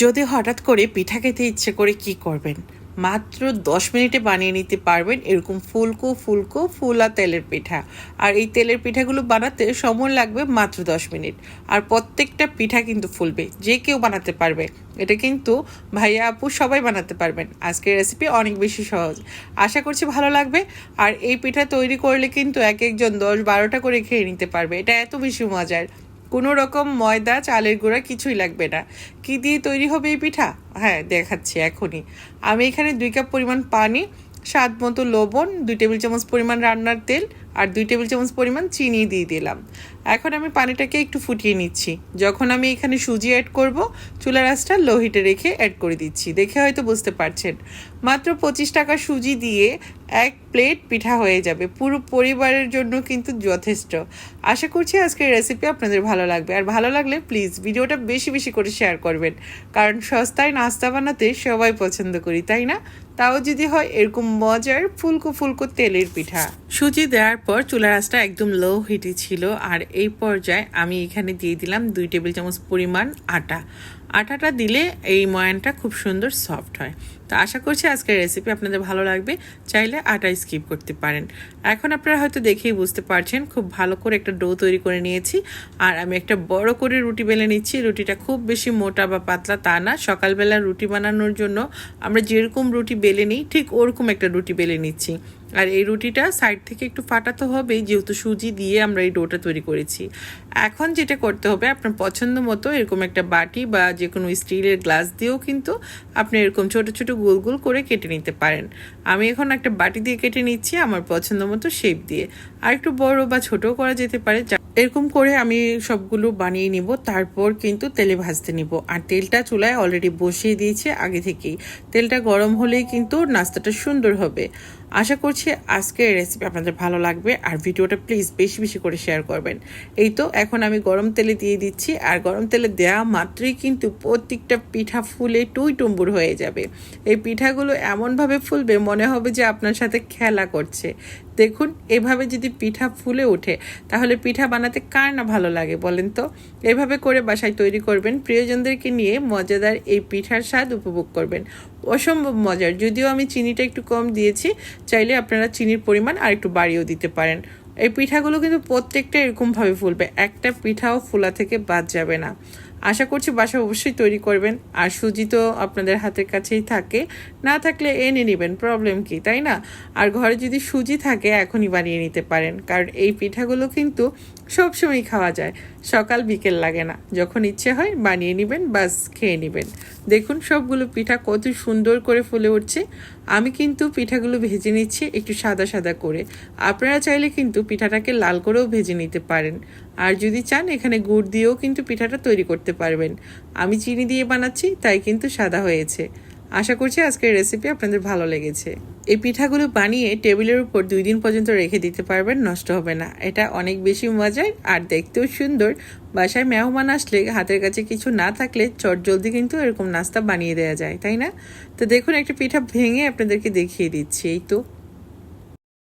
যদি হঠাৎ করে পিঠা খেতে ইচ্ছে করে কি করবেন? মাত্র দশ মিনিটে বানিয়ে নিতে পারবেন এরকম ফুলকো ফুলকো, ফুলা তেলের পিঠা। আর এই তেলের পিঠাগুলো বানাতে সময় লাগবে মাত্র দশ মিনিট। আর প্রত্যেকটা পিঠা কিন্তু ফুলবে, যে কেউ বানাতে পারবে। এটা কিন্তু ভাইয়া আপু সবাই বানাতে পারবেন। আজকের রেসিপি অনেক বেশি সহজ। আশা করছি ভালো লাগবে। আর এই পিঠা তৈরি করলে কিন্তু এক একজন দশ বারোটা করে খেয়ে নিতে পারবে। এটা এত বেশি মজার। কোনো রকম ময়দা, চালের গুঁড়া কিছুই লাগবে না। কি দিয়ে তৈরি হবে এই পিঠা? হ্যাঁ দেখাচ্ছি এখনই। আমি এখানে দুই কাপ পরিমাণ পানি, স্বাদ মতো লবণ, দুই টেবিল চামচ পরিমাণ রান্নার তেল আর দুই টেবিল চামচ পরিমাণ চিনি দিয়ে দিলাম। এখন আমি পানিটাকে একটু ফুটিয়ে নিচ্ছি। যখন আমি এখানে সুজি অ্যাড করব, চুলার আঁচটা লো হিটে রেখে অ্যাড করে দিচ্ছি। দেখে হয়তো বুঝতে পারছেন। মাত্র পঁচিশ টাকা সুজি দিয়ে এক প্লেট পিঠা হয়ে যাবে। পুরো পরিবারের জন্য কিন্তু যথেষ্ট। আশা করছি আজকের রেসিপি আপনাদের ভালো লাগবে। আর ভালো লাগলে প্লিজ ভিডিওটা বেশি বেশি করে শেয়ার করবেন। কারণ সস্তায় নাস্তা বানাতে সবাই পছন্দ করি, তাই না? তাও যদি হয় এরকম মজার ফুলকো ফুলকো তেলের পিঠা। সুজি দেওয়ার পর চুলার আঁচটা একদম লো হিটে ছিল। আর এই পর্যায়ে আমি এখানে দিয়ে দিলাম দুই টেবিল চামচ পরিমাণ আটা। আটাটা দিলে এই ময়ানটা খুব সুন্দর সফট হয়। তো আশা করছি আজকের রেসিপি আপনাদের ভালো লাগবে। চাইলে আটা স্কিপ করতে পারেন। এখন আপনারা হয়তো দেখেই বুঝতে পারছেন, খুব ভালো করে একটা ডো তৈরি করে নিয়েছি। আর আমি একটা বড় করে রুটি বেলে নিচ্ছি। রুটিটা খুব বেশি মোটা বা পাতলা তা না। সকালবেলা রুটি বানানোর জন্য আমরা যেরকম রুটি বেলে নিই, ঠিক ওরকম একটা রুটি বেলে নিচ্ছি। আর এই রুটিটা সাইড থেকে একটু ফাটাতে হবে, যেহেতু সুজি দিয়ে আমরা এই ডোটা তৈরি করেছি। এখন যেটা করতে হবে, আপনার পছন্দ মতো এরকম একটা বাটি বা যে কোনো স্টিলের গ্লাস দিয়েও কিন্তু আপনি এরকম ছোট ছোট গোল গোল করে কেটে নিতে পারেন। আমি এখন একটা বাটি দিয়ে কেটে নিচ্ছি আমার পছন্দ মতো শেপ দিয়ে। আর একটু বড় বা ছোটও করা যেতে পারে এরকম করে আমি সবগুলো বানিয়ে নিব, তারপর কিন্তু তেলে ভাজতে নিব। আর তেলটা চুলায় অলরেডি বসিয়ে দিয়েছি আগে থেকেই। তেলটা গরম হলেই কিন্তু নাস্তাটা সুন্দর হবে। আশা করছি আজকের রেসিপি আপনাদের ভালো লাগবে আর ভিডিওটা প্লিজ বেশি বেশি করে শেয়ার করবেন। এই তো এখন আমি গরম তেলে দিয়ে দিচ্ছি আর গরম তেলে দেওয়া মাত্রই কিন্তু প্রত্যেকটা পিঠা ফুলে টুই টুম্বুর হয়ে যাবে। এই পিঠাগুলো এমনভাবে ফুলবে মনে হবে যে আপনার সাথে খেলা করছে। দেখুন, এভাবে যদি পিঠা ফুলে ওঠে, তাহলে পিঠা বানাতে কার না ভালো লাগে বলেন তো? এভাবে করে বাসায় তৈরি করবেন, প্রিয়জনদেরকে নিয়ে মজাদার এই পিঠার স্বাদ উপভোগ করবেন। অসম্ভব মজার, যদিও আমি চিনিটা একটু কম দিয়েছি, চাইলে আপনারা চিনির পরিমাণ আর একটু বাড়িয়েও দিতে পারেন। এই পিঠাগুলো কিন্তু প্রত্যেকটা এরকমভাবে ফুলবে, একটা পিঠাও ফুলা থেকে বাদ যাবে না। আশা করছি বাসা অবশ্যই তৈরি করবেন। আর সুজি তো আপনাদের হাতের কাছেই থাকে। না থাকলে এনে নেবেন প্রবলেম কি, তাই না? আর ঘরে যদি সুজি থাকে, এখনই বানিয়ে নিতে পারেন। কারণ এই পিঠাগুলো কিন্তু সবসময় খাওয়া যায়। সকাল বিকেল লাগে না। যখন ইচ্ছে হয়, বানিয়ে নেবেন, বাস খেয়ে নেবেন। দেখুন, সবগুলো পিঠা কত সুন্দর করে ফুলে উঠছে। আমি কিন্তু পিঠাগুলো ভেজে নিচ্ছি একটু সাদা সাদা করে। আপনারা চাইলে কিন্তু পিঠাটাকে লাল করেও ভেজে নিতে পারেন। আর যদি চান, এখানে গুড় দিয়েও কিন্তু পিঠাটা তৈরি করতে পারবেন। আমি চিনি দিয়ে বানাচ্ছি, তাই কিন্তু সাদা হয়েছে। আশা করছি আজকের রেসিপি আপনাদের ভালো লেগেছে। এই পিঠাগুলো বানিয়ে টেবিলের উপর দুই দিন পর্যন্ত রেখে দিতে পারবেন, নষ্ট হবে না। এটা অনেক বেশি মজার আর দেখতেও সুন্দর। বাসায় মেহমান আসলে হাতের কাছে কিছু না থাকলে চট জলদি কিন্তু এরকম নাস্তা বানিয়ে দেওয়া যায়, তাই না? তো দেখুন, একটা পিঠা ভেঙে আপনাদেরকে দেখিয়ে দিচ্ছি। এই তো।